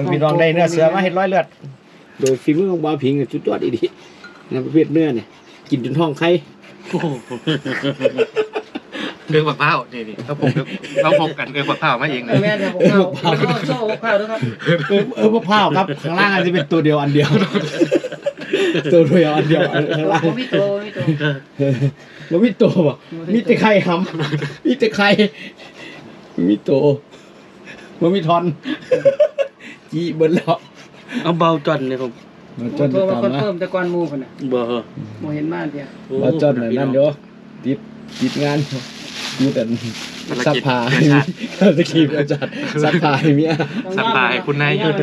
คนพี่น้องได้เนื้อเสือมาเฮ็ดร้อยเลือด โดยฝีมือของบาวผิงกับชุดยอดอีดีนะประเภทเนื้อเนี่ยกินจนท้องไข่โอ้โหเรื่องบักเผานี่นี่เราผมเราพบกันเรื่องบักเผามาเองเอเลอยแม่เดี๋ยวผมเอาแล้วก็โซ่ข้าวด้วยครับเออเออมะพร้าวครับข้างล่างอาจจะเป็นตัวเดียวอันเดียว ตัวเดียวอันเดียวอันข้างล่างผมมีตัวมีตัวมันมีตัวบ่มีแต่ไข่ครับมีแต่ไข่มีตัวมันมีทอน จีเบิ้ลแล้วเอาเบาจอนเนี่ยผมมาจตันวมาตามคอนนะเพิ่มแต่ก่อนหมูคนน่ะบ่หมูเห็นมากเดียวมาจนน่ะนั่นเดี๋ยวติดติดงานอยู่แต่ซักผ้าสกีอาจารย์ซักผ้าให้เมียสัตว์ตายคุณนายยืด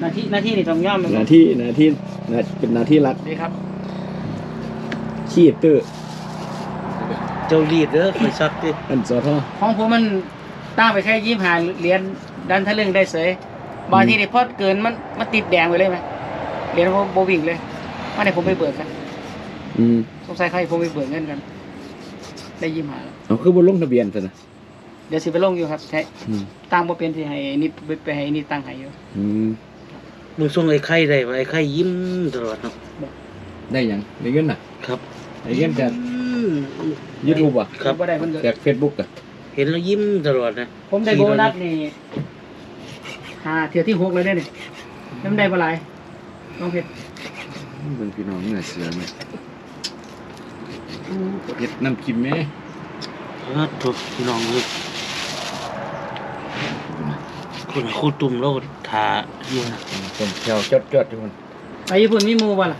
หน้าที่หน้าที่นี่ต้องย่อมมันหน้าที่หน้าที่หน้าเป็นหน้าที่รักนี่ครับ ขี้ตื้อเจ้าลีดเด้อคอยซักดิอันสอทอของผมมันตั้งไปแค่ยี่สิบห้าเหรียญดันทะลึ่งได้เสย บางทีนี่พอเกินมันมันติดแดงไปเลยไหมเหรียญโบวิ่งเลยมาไหนผมไปเบิกกันอืมสงสัยใครผมไปเบิกเงินกัน ได้ยี่สิบห้าแล้วเอาคือบนลงทะเบียนซะนะ เดี๋ยวสิไปลงอยู่ครับแท้อืม ตั้งบ่เป็นที่ให้นี่ไปไปให้นี่ตั้งให้อยู่อืมมึงส่งไอ้ไข่ได้บ่ไอ้ไข่ยิ้มตลอดเนาะได้หยังได้เงินน่ะครับได้เงินจากยูทูบอะครับ บ่ได้เพิ่นก็จากเฟซบุ๊กอะเห็นแล้วยิ้มตลอดนะ ผมได้โบนัสนี่ หาเที่ยวที่หกเลยเนี่ยน้ำได้บ่หลายน้องเพชรเป็นพี่น้องเนื้อเสือไหมเฮ็ดน้ำกิมแม่เออถูกพี่น้องเลยคุณครูตุ่มแล้วทาอยู่นะผมแถวจดจดทุกคนไปญี่ปุ่นมีหมู่บ่ล่ะ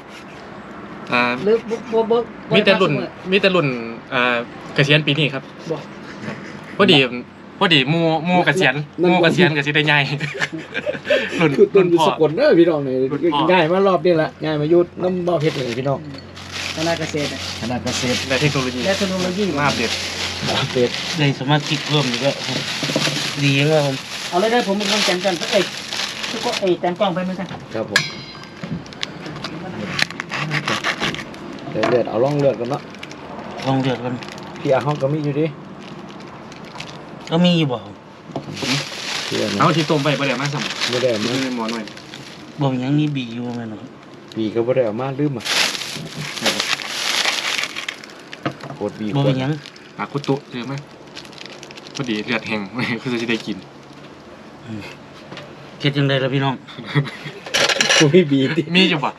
อ่าหรือบ่บ่บ่บ่มีแต่รุ่นได้พักมีแต่รุ่นอ่าเกษียณปีนี้ครับบ่พอดี พอดีหมูหมูเกษียณหมูเกษียณก็สิได้ใหญ่รุ่นคือต้รุ่นนอยู่พ่อสกลเด้อพี่น้องนี่รุ่นพ่อง่ายมารอบนี้ละง่ายมายุดน้ำบ่อเพชรเลยพี่น้องคณะเกษตรน่ะขนาดเกษตรและเทคโนโลยีและเทคโนโลยีมาอัปเดตบ่อเพชรได้สมาชิกเพิ่มอีกก็ดีครับผมเอาเลยได้ผมเป็นคนแจมกันเอ้ยทุกคนเอ้ยแจมกล้องไปเหมือนกันครับผมเลือดเลือดเอาล่องเลือดกันเนาะลองเดือดกันพี่อาห้องก็มีอยู่ดิ ก็มีอยู่บ่พี่อาเอาที่ต้มไปบ่ได้มาซ้ํไม่ได้เอามามีหมอหน่อยบ่มีหยังนี่บีอยู่แม่นบ่ปีก็ไม่ได้เอามาลืมอะโคตรบีบ่โคมีตรหยังปากคุตุเจอไหมพอดีเลือดแห้ง คือจะได้กินเฮ็ดจังได๋ล่ะพี่น้อง กูไม่บีดิมีอยู่ป่ะ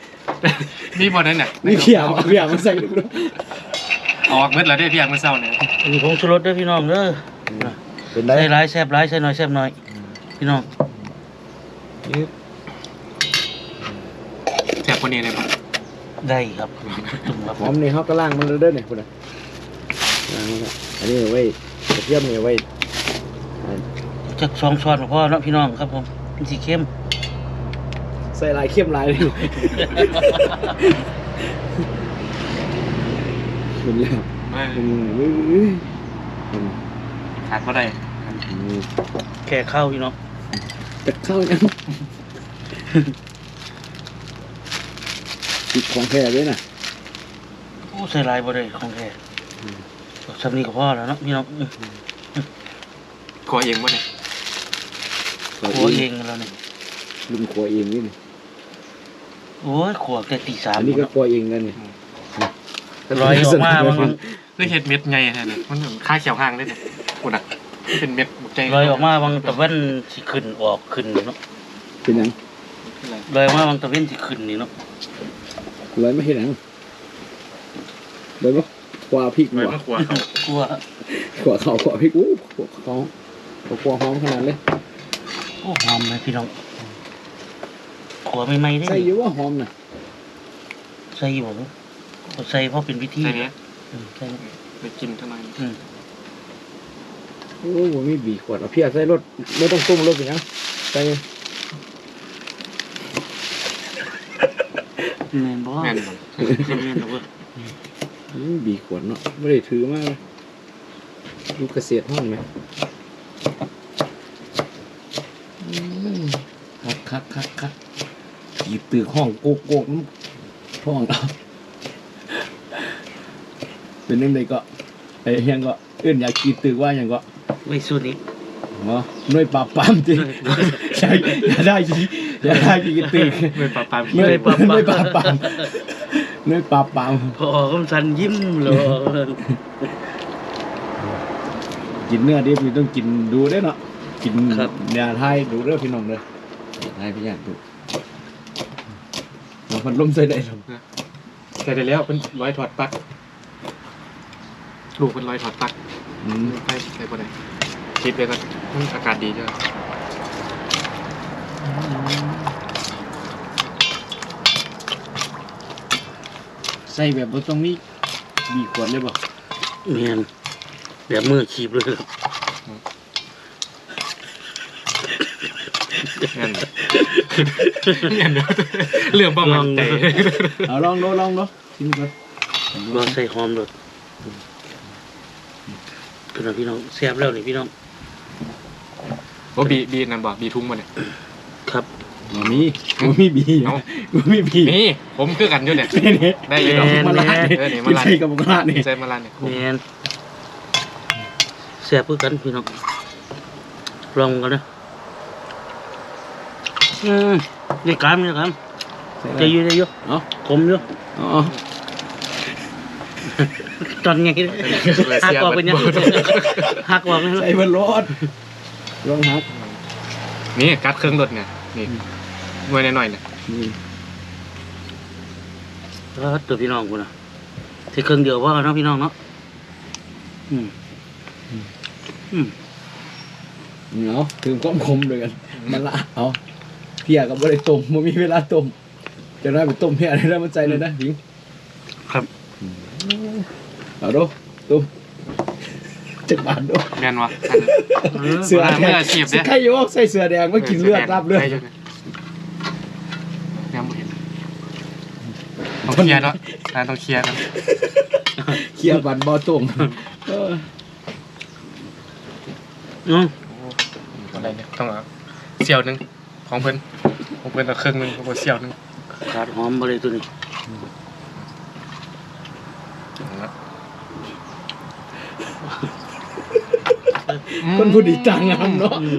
มีบ่นั่นน่ะนี่พี่อามาพี่อามาใส่ลูกด้วยออกเม็ดแล้วได้พี่อยากมื้อเช้าเนี่ยอันนี้ผงชูรสเด้อพี่น้องเด้อ เป็นไรใส่หลายแซ่บหลายใส่น้อยแซ่บน้อยพี่น้องยืดแซ่บกว่านี้เลยป่ะได้ครับจุ่มครับหอมนี่เขาก็ล่างมันเลยเด้อเนี่ยคุณอะล่างมันละอันนี้เอาไว้กระเทียมนี่เอาไว้อ่าจักสองช้อนก็พอเนาะพี่น้องครับผมมันสิเข้มใส่ลายเข้มลายเลยมันแล้วไม่มันเอ้ยมันขาดบ่ได้มัน แค่ข้าวพี่น้องจะเข้ายังติดของแท้ด้วยนะโอ้ใส่หลายบ่ได้ของแท้สำนี้ก็พอแล้วเนาะพี่น้องอื้อขอเองบ่เนี่ยขัวเองแล้วนี่ลุงครัวเองนี่นี่โอ้ยขัวแต่ตีสามอันนี้ก็เนาะครัวเองนั่นนี่ลอยออกมามันได้เฮ็ดเม็ดไงฮะเนี่ยมันเหมือนค่าเขียวห่างเลยเนี่ยกูน่ะมันเป็นเม็ดบุก ใจลอยออกมาบางตะเว้นสิขึ้นออกขึ้นเนาะเป็นหยังลอยออกมาบางตะเว้นสิขึ้นนี่เนาะลอยไม่เห็นหยังลอยมาขวาพริกไว้หัวมะขวาเขากลัวขวาเขาขวาพริกอู้ขวาเขาขวาหอมขนาดเลยโอ้หอมเลยพี่น้องขัวใหม่ๆได้ใส่เยอะว่าหอมนะใส่อยู่บ่บ่ใส่เพราะเป็นวิธีใส่เนี้ยอืมใส่เนี้ยไปกินเท่านั้นอืมโอ้โหมีบีขวดเอาเพียใส่รถไม่ต้องต้มรถเป็นหยังใส่แม่นบ่แม่นบ่แม่นบ่เว้ยอืมบีขวดเนาะไม่ได้ถือมากเลยลูกเกษตรห้องไหมอืมคักคักคักคักขีดตือห้องโกกโกกน้ำห้องเอาเป็นยังไงก็ไอ้เฮียงก็เอื้นอยากขีดตือว่าอย่างก็ ไว้สู้นี้หมอหน่วยปราบปรามจริงใช่อย่าได้จีอย่าได้จีกระตือเมื่อปลาปลาเนื่อยปลาเนื่อยปลาปามเนื่อยปลาปามพอคำสันยิ้มเลยกินเนื้อดิบนี่ต้องกินดูได้อเนาะกินครับเนื้อไทยดูเด้อพี่น้องเด้อไทยพี่อยากดูเราพันลมใส่ได้หรอใส่ได้แล้วเป็นร้อยถอดปลั๊กลูกเป็นร้อยถอดปลั๊กอืมใช่ใช่ปะเนี่ยคิดไปก่อนอืมอากาศดีจ้ะใส่แบบบ่ต้องมีบีขวดเลยบ่เมียนเดี๋ยวมือขีบเลยครับงั้นงั้นเดี๋ยวเรื่องประมาณใจเอาลองดูลองดูชิมก่อนรอใส่หอมเลยพี่น้องพี่น้องแซ่บแล้วนี่พี่น้อง ว่าบีบีนั่นบอกบีทุ่งมาเนี่ย ครับบ่มีบ่มีบีเอ้า บ่มีบีนี่ ผมคือกันอยู่เนี่ย นี่นี่ได้อยู่แม่มาลาดเออนี่มาลาด ใส่กับมะลาดนี่ใส่มาลานเนี่ยแมนแซ่บเพื่อกันพี่น้องลองกันนะอืมนี่กามนี่กามใส่จะอยู่ได้อยู่เอ้าผมอยู่อ๋อตอนไงหักออกไปเนี่ยหักออกเลยใส่บนรถ ลองหักนี่กัดเครื่องรถเนี่ยนี่หน่วยหน่อยๆเนี่ยนี่เออตัวพี่น้องกูนะที่เครื่องเดียวว่าเนาะพี่น้องเนาะอืมอืมเอาถึงความคมเลยกันมันละเอาเพียกับบ่ได้ต้มบ่มีเวลาต้มจะได้ไปต้มเพียได้แล้วมันใจเลยนะหญิงครับเอาดูต้ม จักบาทดูแม่นวะเสือแดมืองอาชีพเนี่ยใครอยู่ว่าใส่เสือแดงมากินเลือดรับเลือดยังไม่เห็นต้องเคลียร์เนาะร้านต้องเคลียร์กันเคลียร์บันบ่ต้มเอออืมอะไรเนี่ยต้องเอาเสี่ยวหนึงของเพิ่นของเพิ่นเอาครึ่งหนึงของเพิ่นเสี่ยวหนึงขาดหอมบริตัวนี้ คนผู้ดีต่างงามเนาะอืม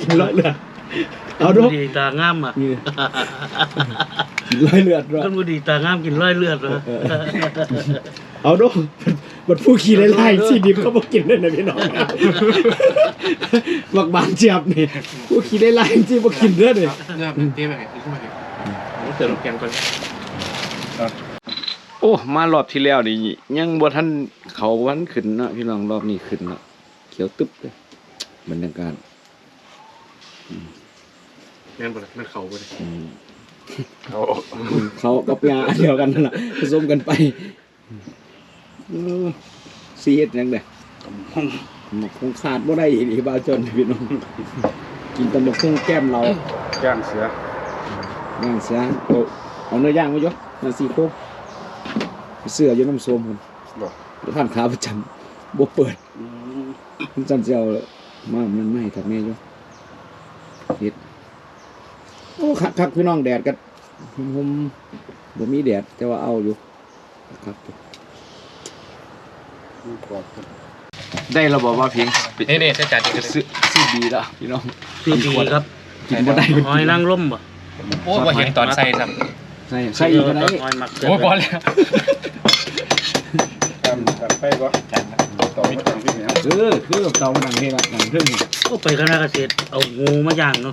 กินร้อยเลือดเอาดูคนดีตางามอะนี่กินร้อยเลือดด้วยคนบ่ดีตางามกินร้อยเลือดเหรอเออเอาดูบัดผู้ขี่ไล่ๆสิดิบเขาบอกกินเลยนะพี่น้องนะบักบานเจียบนี่ผู้ขี่ไล่ๆสิบอกกินเด้อนี่เนี่ยเตี้ยไปไหนขึ้นมาดิโอ้เติมน้ำแกงก่อนโอ้มารอบที่แล้วนี่ยังบ่ทันเขาวันขึ้นเนาะพี่น้องรอบนี้ขึ้นเนาะ เขียวตึ๊บเลยบรรยากาศแม่นบ่ล่ะมันเข้าบ่ได้อืมเขาเขากับยาอันเดียวกันนั่นล่ะผสมกันไปเออสีเฮ็ดหยังเด้มันคงขาดบ่ได้อีกบ่าวจนพี่น้องกินแตำบักหุ่งแก้มเราย่างเสือ ย่างเสือเอาเอาเนื้อย่างมาอยู่เนื้อซี่โครงเสืออยู่น้ำโซมพุ่นบ่ผ่านขาประจำบ่เปิด มันจันเจียวมามันไม่ถักแม่อยู่เฮ็ดโอ้คักคักพี่น้องแดดกันผมบ่มีแดดแต่ว่าเอาอยู่ครับได้เราบอกว่าเพียงนี่นี่ใส่จานนี้ก็ได้ซื้อซื้อดีแล้วพี่น้องชื่อดีครับกินบ่ได้หอยนางรมบ่โอ้บ่เห็นตอนใส่ซ้ใส่ใส่อีกก็ได้หอยมักำ เกิดโอ้พอแล้วเออคือเตาหนังนี่ละหนังเครื่องก็ไปคณะเกษตรเอางูมาย่างเนาะ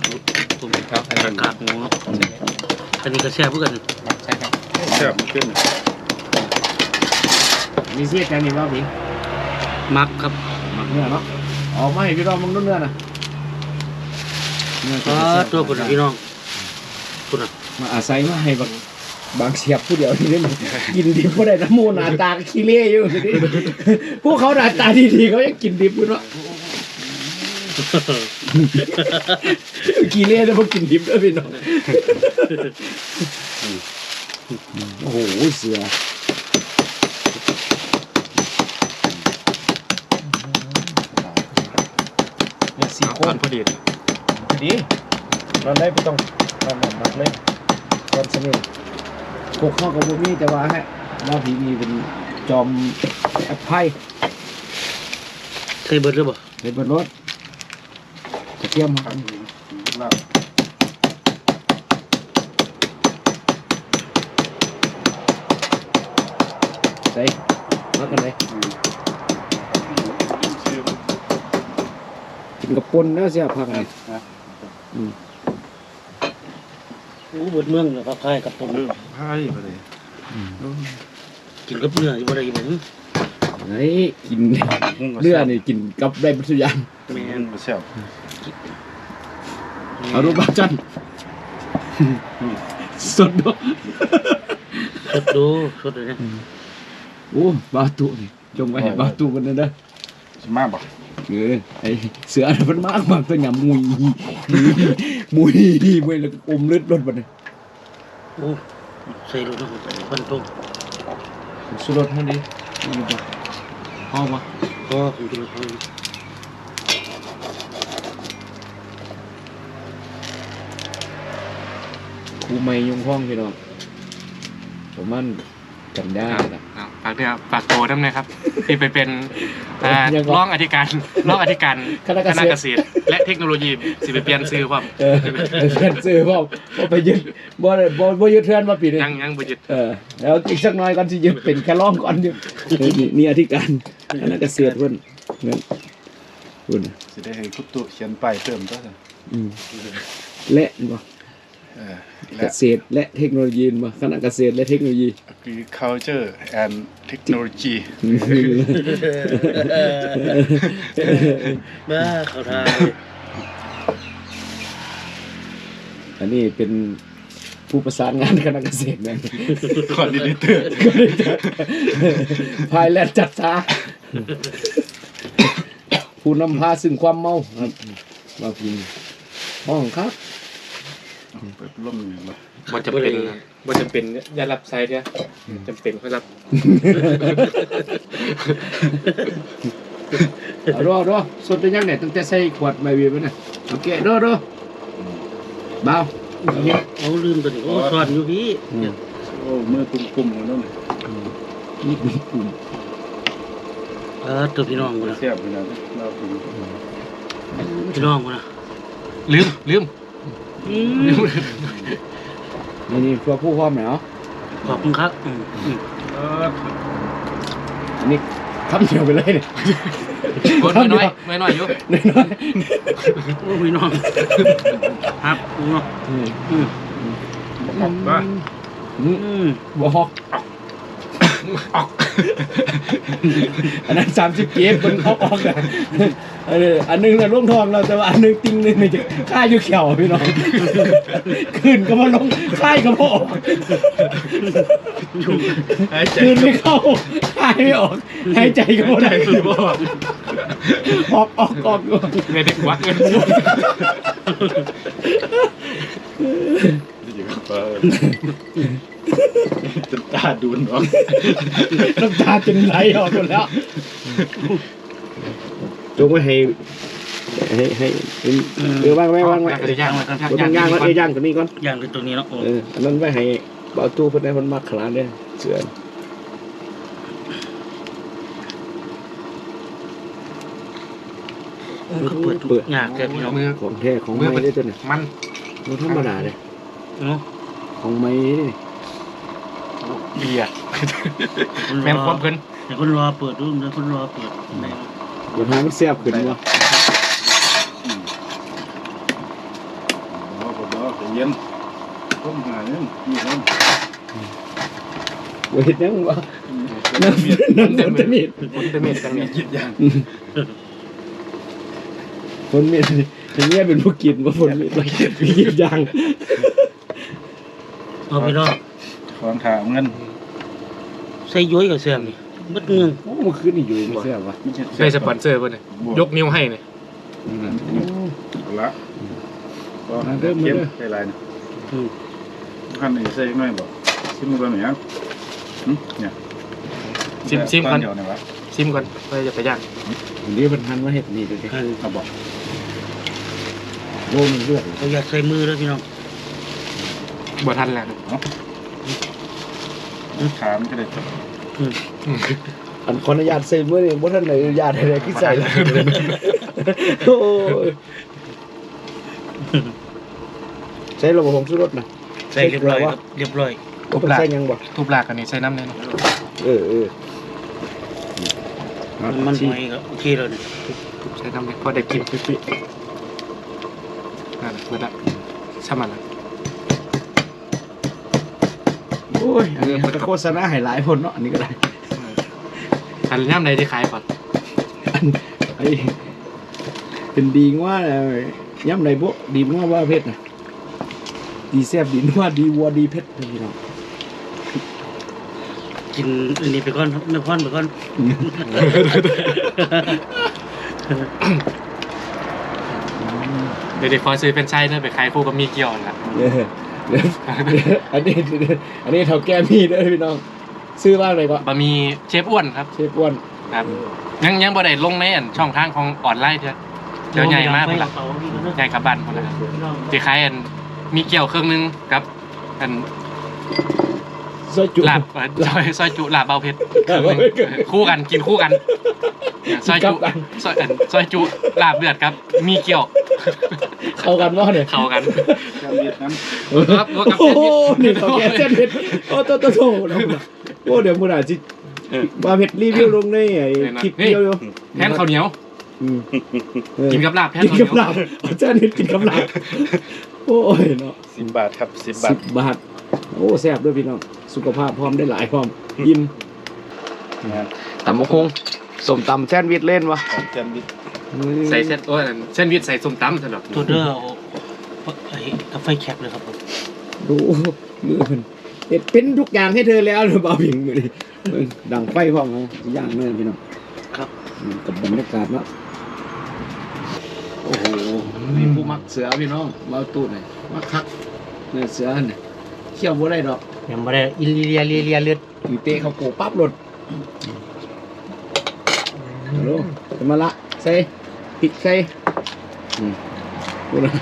ผมครับอันนี้กากงูเนาะอันนี้ก็แซ่บเพื่อกันใช่ครับมีเสียกันนี่ว่าพี่มักครับมักเนื้อเนาะออกมาให้พี่น้องมึงดูเนื้อนะเนื้อตัวคนพี่น้องคุณน่ะมาอาศัยมาให้บัก บางเสียบผู้เดียวนี่ได้ไหมกินดิบบ่ได้น้ำมูหน้าตาขี้เละอยู่นี่พวกเขาหน้าตาดีๆเขายังกินดิบอยู่เนาะขี้เละแล้วพวกกินดิบเด้อพี่น้องโอ้โหเสือนี่สี่โคตรพอดีเลยดีนอนได้ไม่ต้องนอนหมักเลยตอนสนิท พกข้อกับพวกนี้แต่ว่าฮะบ้าผีมีเป็นจอมแอปไพ่ใส่เบิร์ดหรือเปล่าใส่เบิร์ดรถกะเทียมครับใส่มากันเลยกินกับปนนะเสียพักนะอืม อ้เบิดเมืองแล้วก็คล้ายกับผมไพ่ไปเลยกินกับเนื้ออยู่บ่ได้อยู่บ่ไอ้กินเลือดนี่กินกับได้บรรทุกอย่างแม่แม่นนบ่แซ่บเอารูปบ้าจันสดด้วยสดดูสดเลยนะโอ้บาตุนี่จงไว้ให้บาตุมันนะเด้อสิมาบ่ เออไอเสือมันมากมากตัวหยำมุยมุยมุยแล้วก็อมเลือดรถบัดนี้โอ้ใส่รถเนาะฟันตรงสุรสให้ดินี่บ่พอบ่ก็ผมกินรถเขาครูไม่ยุงห้องพี่น้องผมมันกันได้ละอะ ฝากด้วยครับฝากโตทำนะครับ ที่ไปเป็นอ่ายังไงรองอธิการรองอธิการคณะเกษตร เกษตร และเทคโนโลยีสิไปเปลี่ยนซื้อความเออเพื่อนซื้อบ่บ่ไปยึดบ่ได้บ่บ่ยึดเทือนมาปีนี้ ยังยังบ่ยึดเออแล้วอีกสักหน่อยก่อนสิยึดเป็นแค่รองก่อนเดี๋ยวเออนี่นี่อธิการคณะเกษตรเพิ่นเงินเพิ่นน่ะสิได้ให้คุตุเขียนป้ายเพิ่มตัวซั่นอืมและบ่ เออเกและษตรและเทคโนโลยีบ่คณะเกษตรและเทคโนโลยี agriculture and technology บ้าเขาทายอันนี้เป็นผู้ประสานงานคณะเกษตรแม่นคอร์ดิเนเตอร์ภายและจัดซาผู้นำพาซึ่งความเมาครับว่าพิงห้องครับ เปิดล่มอยู่บ่บ่จะเป็นบ่จะเป็นอย่ารับไซด์เนี่ยจำเป็นเขารับเอารอรอสดได้ยังเนี่ยตั้งแต่ใส่ขวดไม่เวียนน่ะโอเครอรอเบาเอาเนี่ยเอาลืมตัวนี้โอ้สอนอยู่พี่โอ้มือปุ่มๆกันนู่นนี่มีกลุ่มเออตัวพี่น้องกูนะแซ่บขนาดนี้เราถึงพี่น้องกูนะลืมลืม อืมนี่นี่พวกผู้พร้อมแล้วขอบคุณครับอืมอืมเอออันนี้คำเดียวไปเลยเนี่ยคนน้อยน้อยน้อยอยู่น้อยโอ้พี่น้องครับพี่น้องๆอืมอืมออกว่าอืมอืม บ่ฮอก อันนั้นสามสิบเก็บมันออกออกนะอันนี้อันหนึงน่ะลงทองเราแต่ว่าอันหนึงติงหนึงนี่จะค่าอยู่เขียวพี่น้องขึ้นก็มาลงค่ายก็บ่ออกหายใจคืนไม่เข้าหายไม่ออกหายใจก็ไม่ได้ออกออกออกออกเงินเด็กวักเงิน อยู่กับเปิดจนตาดูนออกน้ำตาจะไหลออกหมดแล้วจงไว้ให้ให้ให้เออว่างไว้ว่างไว้ย่างไว้กันบนย่างไว้ย่างตัวนี้ก่อนย่างตัวนี้เนาะเอออันนั้นไว้ให้เบาตู้เพิ่อนได้เพิ่นมักขนาดเด้อเสือมันก็เปิดทุกอย่างแกพี่น้องของแท้ของไม้ได้อตัวนี้มันมันธรรมดาเลยเนาะ ของไม้นี่เบียร์คนแม่นรคอวามเพิ่นเดี๋ยวคนรอเปิดดูเดี๋ยวคนรอเปิดแม่งเดี๋ยวหามันแซ่บขึ้นวะโอ้บ่บ่ใจเย็นต้มหาเนี่ยมีน้ำบ่เฮ็ดหยังวะน้ำน้ำฝนจะมีดคนเดเมจกันเนี่ยคิดอย่างฝนมีดอย่างเงี้ยเป็นผู้กินว่าฝนมีดบ่กินกินยาง เอาพี่น้องของถามเงินใส่ย้อยกับเสียงนี่เบิดเมืองโอ้เมื่อคืนนี่อยู่ไม่แซ่บวะไม่ใช่ได้สปอนเซอร์เพิ่นน่ะยกนิ้วให้เนี่ยละก็เริ่มเลยใส่ลายนะอืมขั้นนี้ใส่หน่อยบ่ชิมก่อนหน่อยครับเนี่ยซิมซิมก่อนเดี๋ยวนะวะซิมก่อนเพื่อจะไปย่างอันนี้มันทันมาเฮ็ดนี่ดูดิอันเอาบอกโลมันเลือดเขาอยากใส่มือแล้วพี่น้อง บ่ทันแล้วถามก็ได้จบอืมอันขออนุญาตใส่มื้อนี่บ่ทันได้อนุญาตให้ได้คือใส่แล้วโอ้ยใช้ระบบผงชูรสนะใส่เรียบร้อยครับเรียบร้อยบ่ต้องใส่หยังบ่ทุบลากอันนี้ใส่น้ำเนี่ยนะเออเออมันหอยก็โอเคแล้วนี่ใช้ทำให้พอได้กินปิ๊ๆนั่นแหละเมื่อละใช่มันละ โอ้ยอันนี้มันก็โฆษณาให้หลายคนเนาะอันนี้ก็ได้คันย่ำใดที่ขายก่อนไอ้เป็นดีว่าเลยย่ำในพวกดีว่าว่าเพชรนะดีแซ่บดีนัวดีวัวดีเพชรพี่น้องกินอันนี้ไปก่อนครับนครไปก่อนเดี๋ยวเดี๋ยวขอซื้อเป็นไส้เด้อไปขายคู่กับมีเกียวนั่นละเออเดี๋ยวอันนี้อันนี้เท่าแก่มีเด้อพี่น้อง ซื้อบ้างเลยก็บะหมี่เชฟอ้วนครับเชฟอ้วนครับ ยังยังบ่ได้ลงในอันช่องทางของออนไลน์เด้อเดี๋ยวใหญ่มากไปพุ่นหลัละบเขาพี่ก็เนอะใหญ่กับบ้านพุ่นละที่ขายอันมีเกียวเครื่องนึงกับอัน ซอยจุลาบเอ่อซอยซอยจุลาบเบาเพชรเครื่องนึงคู่กันกินคู่กันซอยจุซอยอันซอยจุลาบเลือดครับ มีเกียว เข้ากันว่าเนี่ยเข้ากันจำเวียดนามครับรวมกับโอ้เส้นโหนิดนี่เท่าแก่เส้นเพชรโอ้โตโตโตนะโอ้เดี๋ยวมึงอาจจะมาเพชรรีวิวลงในไอ้คลิปเดียวอยู่แทนข้าวเหนียวอืมเออกินกับลาบแทนกินข้าวเหกับนียวลาบอาจารย์นิดกินกับลาบโอ้ยเนาะสิบบาทครับสิบบาสิทบบาท โอ้แซ่บด้วยพี่น้องสุขภาพพร้อมได้หลายพร้อมยิ้มงานตำมะคงสมตำแซนด์วิชเล่นวะของแจมวิทใส่เส้นโอ้ยเส้นวิทใส่ส้มตำสำหรับตัวเด้อเอาไอ้กาแฟแคปเลยครับผมดูมือมันเอ็ดเป็นทุกอย่างให้เธอแล้วเลยบ่าวผิงมือดิเบิ่งดังไฟพร้อมนะย่างเนื้อพี่น้องครับอืมกับบรรยากาศเนาะโอ้โหมีผู้มักเสือพี่น้องมาเอาตู้หน่อยมาคักเนื้อเสือเนี่ยเขี่ยวบ่ได้ดอกยังไม่ได้อิเลียเลียเลียเลือดอยู่เตะเขาโกปั๊บหลดฮัลโหลจะมาละใส่ปิดใส่อืมพูดนะ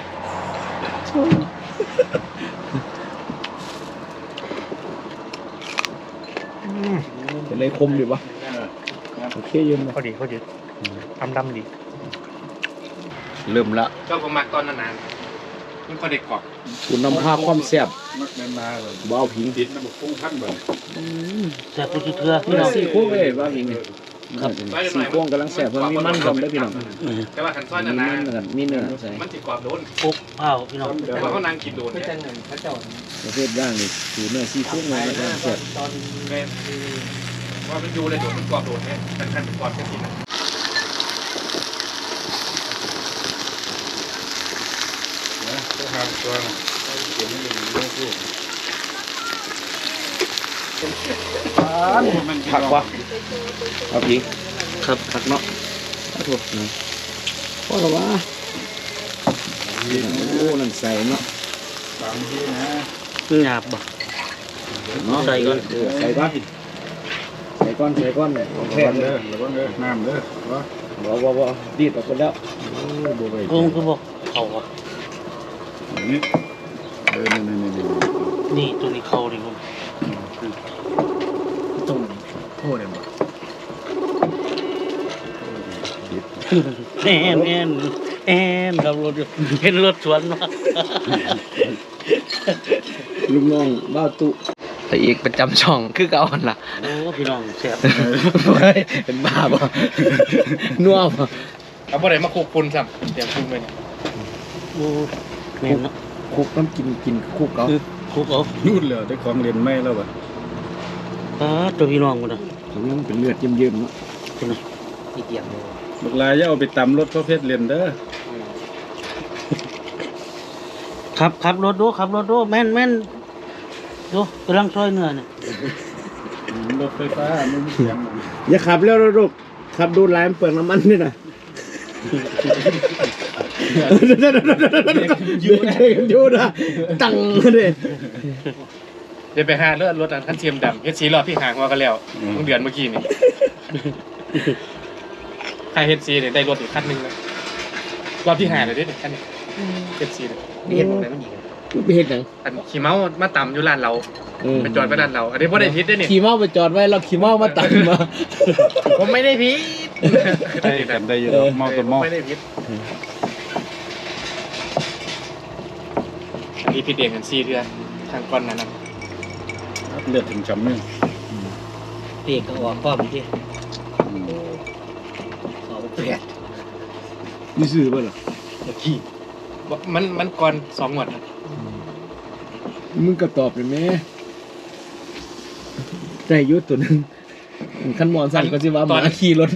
เป็นไรคมดีวะโอเคยืนมาเขาดีเขาดีทำดำดี เริ่มละ เจ้าผมมักตอนนานๆมันก็เด็กกรอบคุณนำภาพความแซ่บ มักแม่นมาเลยบ้าวผิงดินน้ำบุกพุ่งพันบ่แซ่บทุกเทื่อพี่เนื้อน้องสี่โค้งเลยบ้าวผิงเนี่ยครับสี่โค้งกำลังแซ่บเพราะมีมันกลมได้อพี่น้องแต่ว่าขันซอยมีนามันนนะครับมีเนื้อใส่ๆมันจิกรอบโดนปุ๊กเผาพี่น้องแต่ว่าเขานางกินโดนเนี่ยประเภทย่างนี่คือเนื้อสี่โค้งเลยนะครับแซ่บแม่นว่ามันอยู่เลยโดนมันกรอบโดนเนี่ยขันขันกรอบแค่กินนะต้องหาตัวนะ เก็บไม่อยู่ในตู้มันผักวะบ้าวผิงครับผักเนาะขอโทษนะพ่อละวะโอ้นั่นใส่เนาะสามที่นะหยาบบ่เนาะใส่ก่อนเออใส่ก่อนใส่ก่อนใส่ก่อนของระแท้วังเลเด้ยอระวังเด้อน้ำเด้อวะบ่บ่บ่ดีดออกไปแล้วโอ้บ่ไปโอ้คือบอกเขาอะนี่ เออนี่นี่นี่นี่ตัวนี้เขาเลยผมต้มโทษเลยบ่แอนแอนแอนเรารถอยู่เห็นรถสวนมาลูกน้องบ้าวตุพระเอกประจำช่องคือเก่าหั่นล่ะโอ้พี่น้องแซ่บเป็นบ้าบ่นัวบ่เอาบ่ได้มาคุกปุนซ้ำเดี๋ยวคุกเลยเนี่ยโอ้แม่นเนาะ คุกน้ำกินกินคุกเอาคือคุกเอานู่นเลยได้ของเรียนไม่แล้วบ่อ่าตัวพี่น้องกูนะตรงนี้มันเป็นเลือดเยิ้มๆเนาะเป็นไงอีเดียมเลยบักลายอย่าเอาไปตำรถเขาเพชรเรียนเด้อครับขับรถดูขับรถดูแม่นแม่นดูกำลังซอยเนื้อเนี่ยรถไฟฟ้ามันมีเสียงอย่าขับแล้วลูกขับดูหลายมันเปลืองน้ำมันนี่นะ ยูนะยูนะตังเลยเดี๋ยวไปหาเลือดรถอันคันเทียมดำเฮ็ดสีรอบที่หางว่าก็แล้วเพิ่งเดือนเมื่อกี้นี่ใครเฮ็ดสีเนี่ยได้รถอีกคันหนึ่งแล้วรอบที่หาเลยเด้คันนี้เฮ็ดสีเนี่ยเรียนหมดเลยมันอีกไปเห็นหยังอันขี่เมามาต่ำอยู่ร้านเราไปจอดไปร้านเรา อันนี้บ่ได้พิษได้อนี่ขี่เมาไปจอดไว้เราขี่เมามาตัดมาผมไม่ได้พิษ ได้กันได้อยู่ดอกเมาตัวเมาไม่ได้พิษอันนี้พิษเองกันซีเทือนทางก้อนนั้นนะเลือดถึงจำนึงพิปีกก็ออกป้อมที่สองแปดนี่ซื้อบ่ล่ะเมื่อกี้มันมันก่อนสองหมดนะมึงก็ตอบเลยแม่ได้อยุตัวหนึง ขั้นมอนสั่นก็สิว่าหมาขี่รถ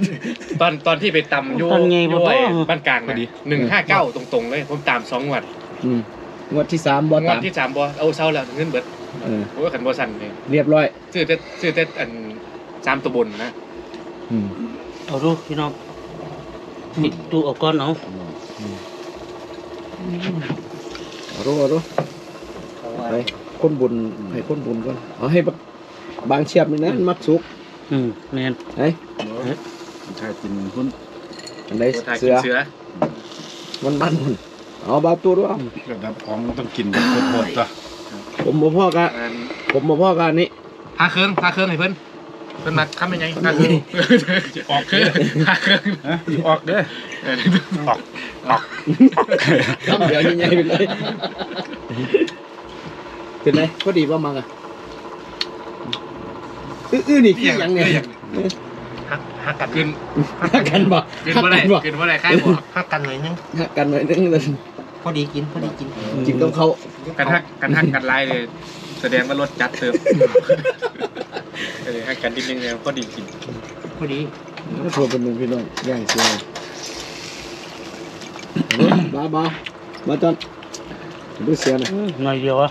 ตอนตอนที่ไปตำอยูตอนไงบ่ยูไอ้ต้อง บ้านกลางนะหนึ่งห้าเก้าตรงๆเลย ผมตามสองงวดอืมงวดที่สามบองวตาดมที่สามบอเอาเศร้าแล้วเงินเบิดเออโอ้ยขันบอสั่นเลยเรียบร้อย ซื้อแต่ซื้อแต่อันสามตัวบนนะอืมเอาดูพี่น้องนี่ดูเอาก้อนเอาเอารู้เอารู้ไปคนบุญให้คนบุญก่อนเอาให้บักบางเชียบนี่นะมันมักสุก อืมแม่นเฮ้ยใช่กินหุ้นอันใดโอ้ทายเสืกิอนเสือมันบ้านมันเอาบาตัวด้วยเอาระดับของมันต้องกินแบบโคตรๆจ้ะผมบ่พ่อกะอันผมบ่พ่อกะอันนี้พาเครื่องพาเครื่องให้เพิ่นเพิ่นมาทำยังไงพาเครื่องออกเครื่องพาเครื่องฮะออกเด้อเออออกออกทำเดี๋ยวใหญ่ๆไปเลยเป็นไรพอดีว่ามังอะ อื้อๆนี่คือหยังไงฮักฮักกันขึ้นหักกันบ่ขึ้นหักเมื่อไรกันบ่ขึ้นเมื่อไรใครบอกพักกันหน่อยนึงหักกันหน่อยนึงเลยพอดีกินพอดีกินกินกับเขาวกันฮักกันฮักกันไล่เลยแสดงว่ารถจัดเติมเออฮักกันนิดนึงแล้วก็ดีกินพอดีแล้วโทรเป็นหนึ่งพี่น้องย่างเสียบ้าบ้ามาจอนดูเสียหนะอืมหน่อยเดียวอะ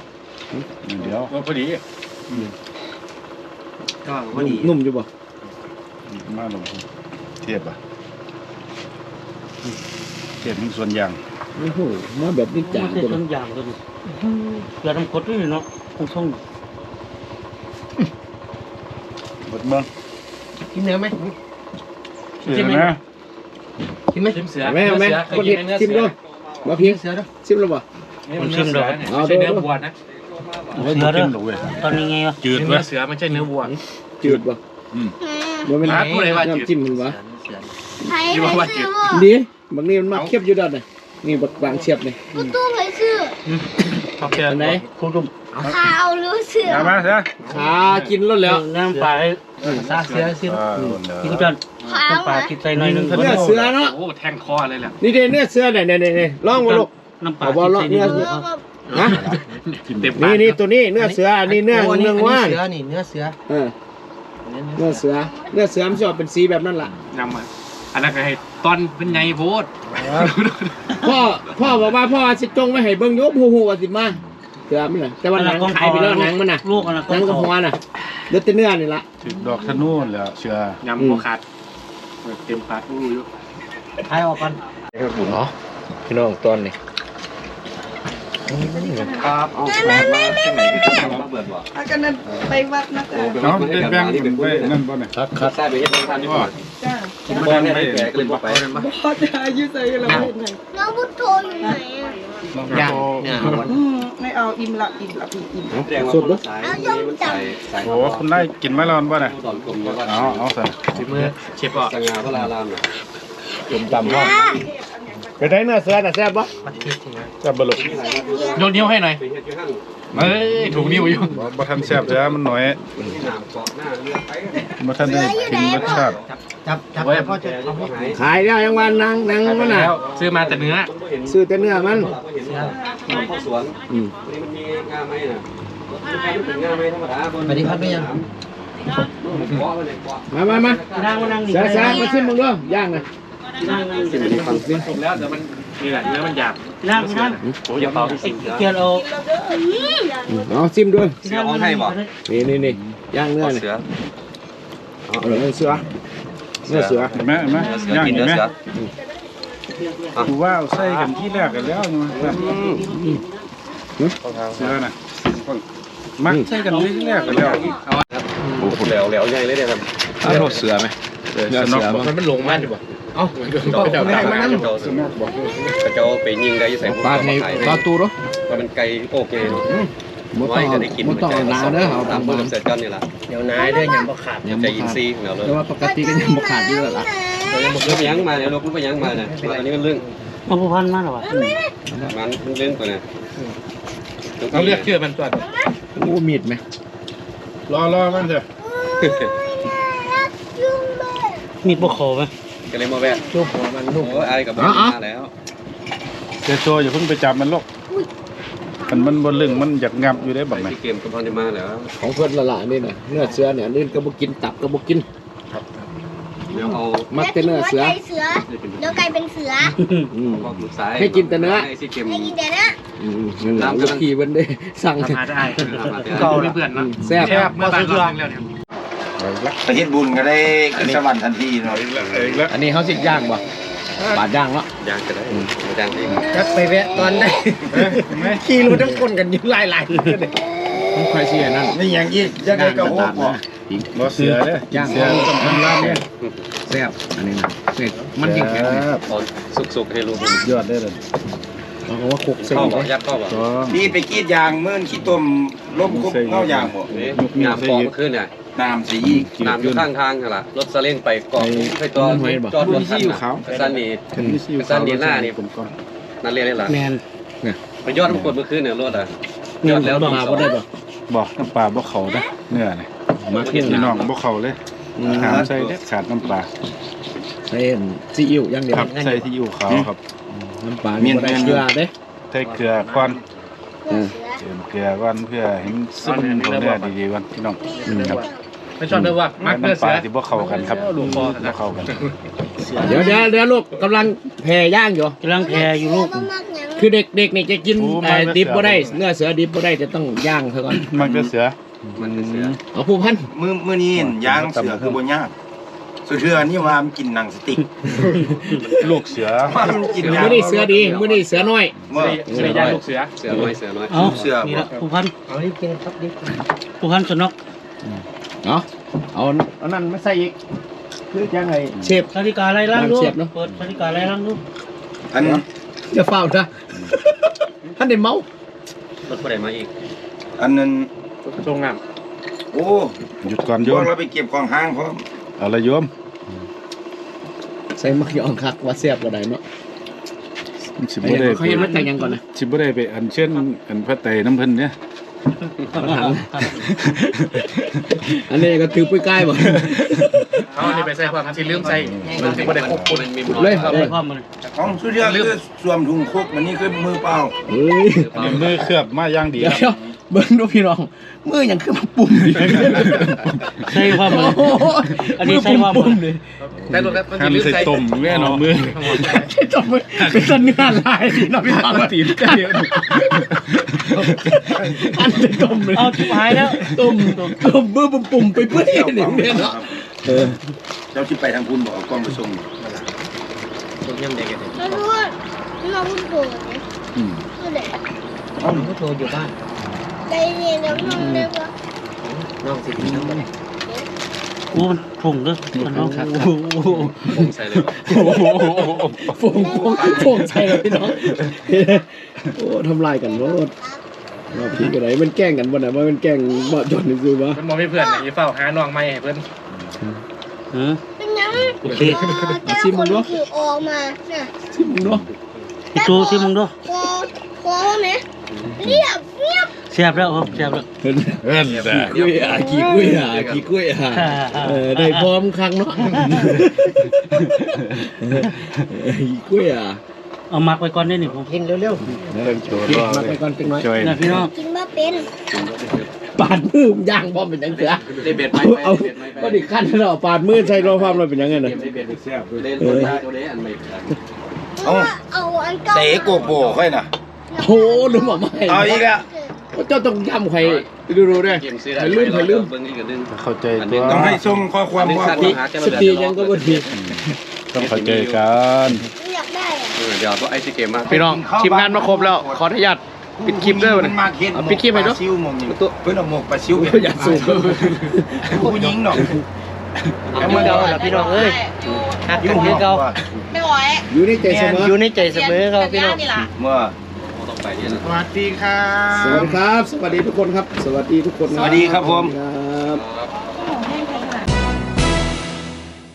เดี๋ยวว่าพอดี ก็พอดีนุ่มอยู่บ่มาลงเทียบอะเทียบมีส่วนอย่างโอ้โหมาแบบนี้จ่ามันตัวต้นี้นอย่างตัวนี้อย่าทำกดด้วยเนาะคงส่งหมดเมืองกินเนื้อไหมเสือนะกินไหมชิมเสือแม่แม่คนนี้ชิมด้วยมาเพียงเสือด้วยชิมแล้วบ่มันชิมดอกเอาไม่ใช่ดูเนื้อวัวนะ เฮ้ยบ่กินหรอกเว้ยตอนนี้ไงวะจืดเนื้เว้อยเสือไม่ใช่เนื้อวัว จืดบ่อืมบ่เป็นอะพูดเลยว่าจืด น้ำจิ้มมันวะเสือไผ่ที่ว่าว่าจืดดีบางนี่มันมาเคียบอยู่ด้านนี่นี่บักบางเชียบนี่ประตูไผ่ซื้อชอบเชื่ออันไหน คุณดุมขาวหรือเสือเอามาซะขากินแล้วแล้วน้ำปลาให้ซาเสือเสืออ่ากินจนขาวน้ำปลานะกินใส่หน่อยหนึงเนื้อเสือเนาะโอ้แทงคอเลยแหละนี่เด้เนื้อเสือเนี่ยเนี่ยเนี่ยลองมาลูกน้ำปลาเอาบ่กินเลาะใส่นิดเนื้นึอง ฮะ เต็มปานี่กนี่ตัวนี้เนื้อเสืออันนี้เนื้อเนื้อว่านเสือนี่เนื้อเสือเออเนื้อเสือเนื้อเสือมันชอบเป็นสีแบบนั้นล่ะนำมาอันนั้นก็ให้ตอนเป็นไงโพดพ่อพ่อบอกว่าพ่อสิจงไว้ให้เบิ่งโยบฮู้ว่าสิมาเสือมันน่ะแต่ว่าหนังขายไปแล้วหนังมันน่ะลูกอันนั้นหนังกับหัวน่ะเหลือแต่เนื้อนี่ล่ะ ถึงดอกธนูนแล้วเสือยำโบขาดเต็มปากรู้อยู่ ทายออกก่อนเนาะพี่น้องตอนนี้ ครับเอามาที่ไหนที่ทำมาเบิดบ่อากันนั้นไปวัดนะจ๊ะเนาะได้แบ่งกันไปนั่นบ่เนี่ยครับครับใส่ไปเฮ็ดทานที่พ่อบ่จ้ากินบ่ได้ไปก็เลยบ่ไปพ่อจะอายุใส่เราเห็นไหนน้องพุทโธอยู่ไหนอะย่างเนี่ยอืมไม่เอาอิ่มละอิ่มละอิ่มอิ่มสุดเด้อโอ้คุณได้กินไหมล่ะบ่เนี่ยเอาเอาใส่ฝีมือเชฟอะสง่าพระรารามน่ะจมจำพ่อ ไปได้เนื้อเสือน่ะแซ่บบ่มันคิดถึงนะจะบ่ลูกโยนนิ้วให้หน่อยไปเฮ็ดอยู่หั่นเอ้ยถูกนิ้วอยู่บ่บ่ทันแซ่บแล้วมันหน่อยน้ำกอกหน้าเลือดไปบ่ทันได้กินรสชาติจับจับพ่อจะเอาให้หายขายแล้วยังวันนางนางมันน่ะแล้วซื้อมาแต่เนื้อซื้อแต่เนื้อมันเห็นเข้าสวนอืมนี่มันมีงาไหมน่ะมันเป็นงาไหมธรรมดาบนอันนี้พัดไม่ยังเกาะมันเลยเกาะมามามานั่งมานั่งนี่เสือเสือมาชิมมึงด้วยย่างน่ะ นั่งนั่งชิมอันนี้ฟังสิถูกแล้วแต่มันนี่แหละเนื้อมันหยาบนั่งนั่งโอ้ยอย่าเป่าที่สิ่งเกียร์เอาเอาชิมด้วยเสือเอาให้บ่นี่นี่นี่ย่างเนื้อนี่เสือเอาเลยเสือเนื้อเสือเห็นไหมเห็นไหมย่างเห็นไหมกูว่าเอาใส่กันที่แรกกันแล้วนะครับเสือน่ะมักใส่กันที่แรกกันแล้วโอ้โหแล้วแล้วใหญ่เลยเนี่ยครับเอาเสือไหมเสือนอกบอกมันมันหลงมันดีกว่า เอ้าเจ้าเจ้าตามมาเจ้าเสือนอกบอกเจ้าไปยิงได้ใส่ปลาในปลาตูเนาะว่ามันไกลโอเคบ่ต้องเอาบ่ต้องเอาหนาเด้อเอาตาตามมบ้าบ้านนเสร็จกันนี่ล่ะเดี๋ยวนายด้วยยังบ่ขาดยังใจบ่อินขาดซีย์แล้วเลยแต่ว่าปกติก็ยังบ่ขาดอยู่แล้วล่ะเรายังบอกเรื่องยังมาเนี่ยเราพูดไปยังมาเนี่ยอันนี้มันเรื่องมันผู้พันมาหรอวะมันเรื่องตัวเนี่ยเราเลือกเชื่อมันก่อนโอ้มีดไหมรอรอมันเถอะมีดบ่คอไหม ก็เลยมาแวะจุบหัวมันลูกโอ้ยไอ้กับบ้านมาแล้วเจ้าโจอย่าเพิ่งไปจับมันลูกมันมันบนลึงมันอยากงับอยู่ได้ไปบักไหมที่เกมกับพันมาแล้ว ของเพิ่นละละนี่น่ะเนื้อเสือเนี่ยอันอื่นก็บ่กินตับก็บ่กินเดี๋ยวเอามักแต่เนื้อเสือใจเสือเดี๋ยวกลายเป็นเสืออืมบอกลูกสายให้กินแต่เนื้อให้ที่เกมให้กินแต่นะอืมนั่นแหละลูกพี่เพิ่นได้สั่งทำมาได้ก็มีเพื่อนเนาะแซ่บแซ่บเมื่อบ้านรอบนึงแล้วเนี่ย ไปเฮ็ดบุญก็ได้ขึ้นสวรรค์ทันทีเนาะอันนี้เขาสิย่างบ่บาดย่างเนาะยางจะได้ยางที่จักไปแวะตอนได้ขี่รถทั้งคนกันอยู่หลายๆเลยมันค่อยสิอันนั้นนี่อย่างอีกจะได้กระโหกบ่บ่เสือเด้อย่างเสือต้องทำลาบเนี่ยแซ่บอันนี้นะเผ็ดมันยิ่งแข็งเลยครับตอนสุกๆให้ลูกยอดได้เลยเอาว่าคุกเส้นเข้าบบ่อกยัดเข้าบอกสองพี่ไปกรีดยางมื่นขี้ต้มล้มคุกเงายางบ่นี่งามปอกขึ้นเนี่ย น้ำสีอีกน้ำอยู่ข้างทางนั่นล่ะรถซาเล้งไปเกาะไปจอดจอดรถคันน่ะไปซันนี่นี่สิอยู่สั้นดีหน้านี่ผมก่อนนั่นเรียกอะไรล่ะแมนไปยอดทุกคนเมื่อคืนเนี่ยรถอะเงิยอดนแล้วมาบ่ได้บ่บอกน้ำปลาบ่เข้าเด้อเนื้อนี่มาเคี่ยวพี่น้น้องบ่เข้าเลยหามใส่เด็ดขาดน้ำปลาเส้นซีอิ๊วอย่างเดียวครับใส่ที่อยู่ขาวครับน้ำปลานี่บ่ได้เกลือเด้ใส่เกลือก่อนเสือเติมเกลือก่อนเพื่อให้มันซึมเข้าเนื้อดีๆก่อนพี่น้องครับ ไม่ชอบเลยว่ามักเนื้อน้ำปเสืลาอที่บ่เข้ากันครับลูกคอบ่เข้ากันเดี๋ยวเดี๋ยวเดี๋ยวลูกกำลังแผ่ย่างอยู่กำลังแพรอยู่ลูกบ่มักหยังคือเด็กๆนี่จะกินเอ่อดิบบ่ได้เนื้อเสือดิบบ่ได้จะต้องย่างเท่าก่อนมันก็เสือมันเป็นเสือเอาผู้พันมื้อมื้อนี้เห็นยางเสือคือบ่ยากสุดเทื่อนี่ว่ามันกินหนังสติ๊กลูกเสือว่ามันกินยางมื้อนี้เสือดีมื้อนี้เสือน้อยว่าเสือย่างลูกเสือเสือน้อยเสือน้อยเอาเสือบ่นี่ละผู้พันเอารีบกินครับรีบกินผู้พันสนก เอาเอาเอานั่นมาใส่อีกคือจังไง เชฟสาริกาไล่ล่างดู เสียบเนอะ เปิดสาริกาไล่ล่างดูอันอย่าเฝ้านะท่านได้เมา รถผู้ใดมาอีกอันนั้นทรงน้โอ้หยุดก่อนโยโยมมเราไปเก็บของห้างพร้อมเอาละโยมใส่มักยองคักว่าแซ่บบ่ได้เนาะสิบ่ได้เขาเห็นว่าแต่งยังก่อนนะสิบ่ได้ไปอันเชิญอันพระไตรน้ำเพิ่นเนี่ย อันนี้ก็ถือไปใกล้บ่ำเอาอันนี้ไปใส่ความที่ลืมใส่มันถึงบ่ได้ควบคุมมันมีเลยได้ความมันของสุดเทื่อคือสวมถุงคุกมันนี่คือมือเปล่าเฮ้ยอันนี้มือเคลือบมาอย่างดีเดี๋ยวครับ เบิ่งดูพี่น้องมือยังคือมาปุ่มอยู่ใช่ความมันโอ้โหอันนี้ใช่ความปุ่มันมเลยแต่รถมันหั่ที่นลืมใส่ใส่ต้มแม่เนาะมือจบมือเป็นต้นเนื้อลายพี่น้องพี่น้องตีนกันอันจะต้มเลยเอาชิบหายแล้วต้มต้มมือปุ่มๆไปเพื่อที่หนึ่งเนี่ยเนาะเออเจ้าที่ไปทางคุณบอกเอากล้องไปส่งเยี่ยมเด็กแล้วรู้ว่าน้องพูดโกรธเนี่ยอืมคือเด็กเอาหนูก็โทรอยู่บ้าน ใจเย็นแล้วน้องเรียกว่าน้องสิกินน้ำบ่ได้โอ้มันผงเด้อมันน้องโอ้โหผมใส่เลยโฟงโฟงโฟงใช่แล้วพี่น้องโอ้ทำลายกันโลดเราพี่กันไหนมันแกล้งกันบ่ไหนะว่ามันแกล้งบ่จนซื้อวะมันมองไม่เพื่อนอย่าเฝ้าหาน้องใหม่ให้เพื่อนเออเป็นหยังโอเคเออแต่ละคนถือออกมาน่ะชิมมึงเนาะพี่ตูชิมึงดูคอ คอว่าไหมเรียบเรียบเสียบแล้วครับเสียบแล้วเห็นเอิ้นแต่ขี้กุ้ยอะขี้กุ้ยอะขี้กุ้ยอะเออได้พร้อมครั้งเนาะขี้กุ้ยอะเอามักไว้ก่อนได้นี่ผมกินเร็วเริ่มโชว์กินรอมาเลไปยก่อนจังน้อยช่วยนะพี่น้องกินมาเป็นปาดมือย่างพร้อมเป็นยังเสือได้เบ็ดไหมเอาก็ดิขั้นเราปาดมือใส่รอความเราเป็นยังไงน่ะได้เบ็ดแซ่บด้วยเล่นตัวได้ตัวได้อันใหม่เพราะว่าเอาอันเก่าเตะโกโปค่อยน่ะ โอ้โหลืมออกมาให้เอาอีกแล้วเจ้าต้องย้ำใครดูดูด้วยเกมซื้อได้เบิ่งนี่ก็ดึงเข้าใจตัวต้องให้ส่งข้อความว่าสติสติยังก็บ่ดีต้องเข้าใจกันอยากได้อะเดี๋ยวพวกไอซีเกมมาพี่น้องทีมงานมาครบแล้วขออนุญาตปิดคลิปเด้อมันมาเฮ็ดเอาปิดคลิปให้เด้อปลาซิวหมองนี่เพิ่นเอาหมกปลาซิวอย่าสูบผู้หญิงเนาะเอามือเก่าล่ะพี่น้องเอ้ยหักกันคือเก่าไม่ไหวอยู่ในใจเสมออยู่ในใจเสมอครับพี่น้องนี่ล่ะเมื่อต้อง ไปเนี่ยสวัสดีครัสวัสดีครับ สวัสดีทุกคนครับ สวัสดีทุกคนสวัสดีครับผม ครับ